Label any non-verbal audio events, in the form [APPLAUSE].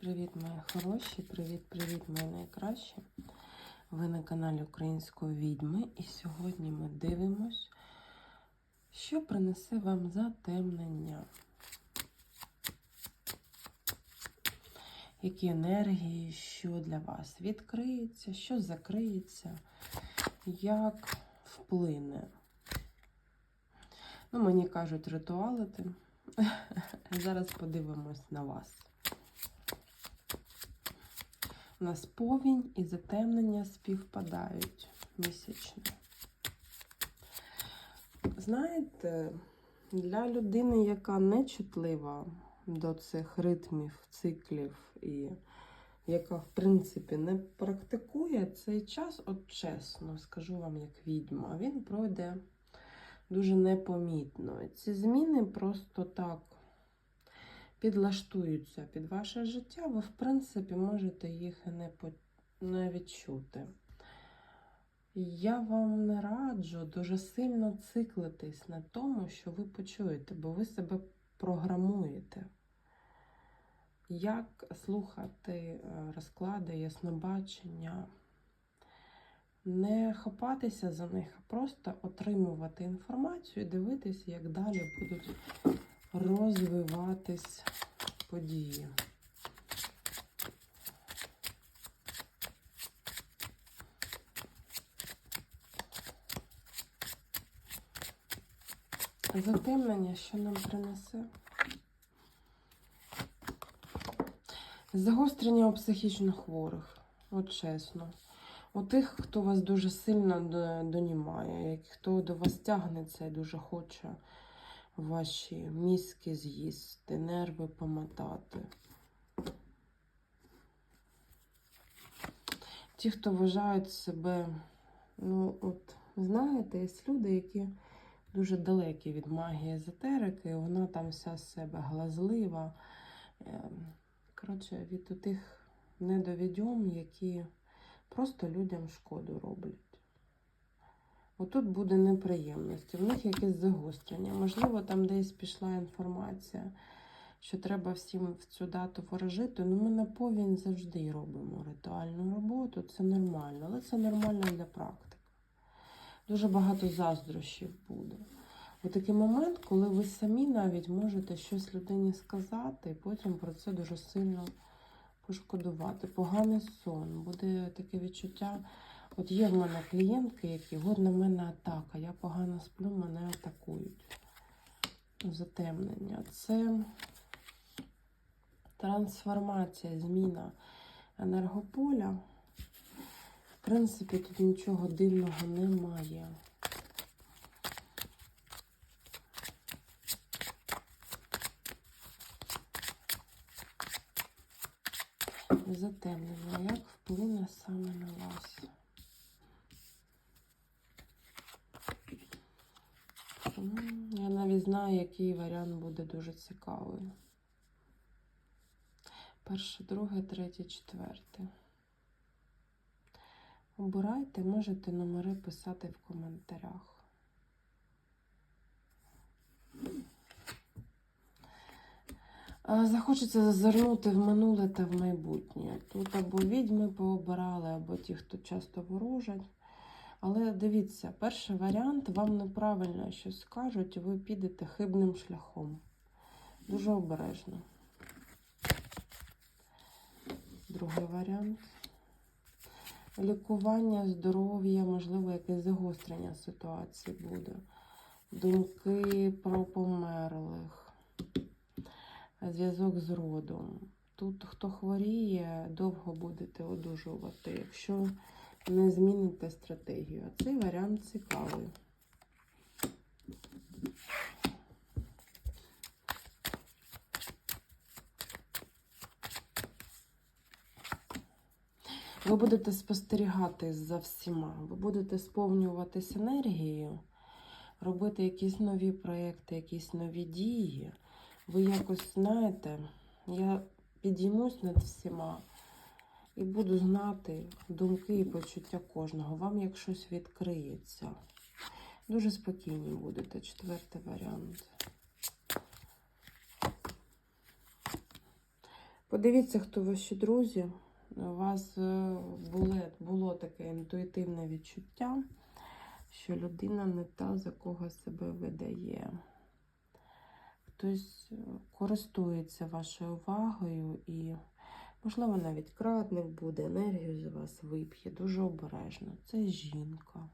Привіт-привіт, мої хороші! Привіт-привіт, мої найкращі! Ви на каналі Української відьми. І сьогодні ми дивимось, що принесе вам затемнення. Які енергії, що для вас відкриється, що закриється, як вплине. Ну, мені кажуть, ритуалити. [LAUGHS] Зараз подивимось на вас. У нас повінь і затемнення співпадають місячно. Знаєте, для людини, яка не чутлива до цих ритмів, циклів, і яка, в принципі, не практикує цей час, от чесно, скажу вам, як відьма, він пройде дуже непомітно. Ці зміни просто так підлаштуються під ваше життя, ви, в принципі, можете їх і не, не відчути. Я вам не раджу дуже сильно циклитись на тому, що ви почуєте, бо ви себе програмуєте. Як слухати е, розклади, яснобачення, не хапатися за них, а просто отримувати інформацію і дивитися, як далі будуть розвиватись події. Затемнення, що нам принесе? Загострення у психічно хворих, от чесно. У тих, хто вас дуже сильно донімає, хто до вас тягнеться і дуже хоче ваші мізки з'їсти, нерви помотати. Ті, хто вважають себе, ну, от, знаєте, є люди, які дуже далекі від магії езотерики, вона там вся з себе глазлива. Ем, коротше, від тих недовідьом, які просто людям шкоду роблять. Отут буде неприємності, в них якесь загострення. Можливо, там десь пішла інформація, що треба всім в цю дату ворожити. Ну, ми на повінь завжди робимо ритуальну роботу, це нормально, але це нормально для практики. Дуже багато заздрощів буде. У такий момент, коли ви самі навіть можете щось людині сказати, і потім про це дуже сильно пошкодувати. Поганий сон, буде таке відчуття. От є в мене клієнтки, які от на мене атака, я погано сплю, мене атакують. Затемнення. Це трансформація, зміна енергополя. В принципі, тут нічого дивного немає. Затемнення, як вплине саме на вас? Я навіть знаю, який варіант буде дуже цікавий. Перше, друге, третє, четверте. Обирайте, можете номери писати в коментарях. Захочеться зазирнути в минуле та в майбутнє. Тут або відьми пообирали, або ті, хто часто ворожать. Але дивіться, перший варіант вам неправильно щось скажуть, і ви підете хибним шляхом. Дуже обережно. Другий варіант. Лікування, здоров'я, можливо, якесь загострення ситуації буде. Думки про померлих, зв'язок з родом. Тут, хто хворіє, довго будете одужувати. Якщо не зміните стратегію. А цей варіант цікавий. Ви будете спостерігати за всіма, ви будете сповнюватись енергією, робити якісь нові проекти, якісь нові дії. Ви якось знаєте, я підіймусь над всіма. І буду знати думки і почуття кожного. Вам як щось відкриється. Дуже спокійні будете. Четвертий варіант. Подивіться, хто ваші друзі. У вас е, було, було таке інтуїтивне відчуття, що людина не та, за кого себе видає. Хтось е, користується вашою увагою і, можливо, навіть крадник буде, енергію з вас вип'є. Дуже обережно. Це жінка.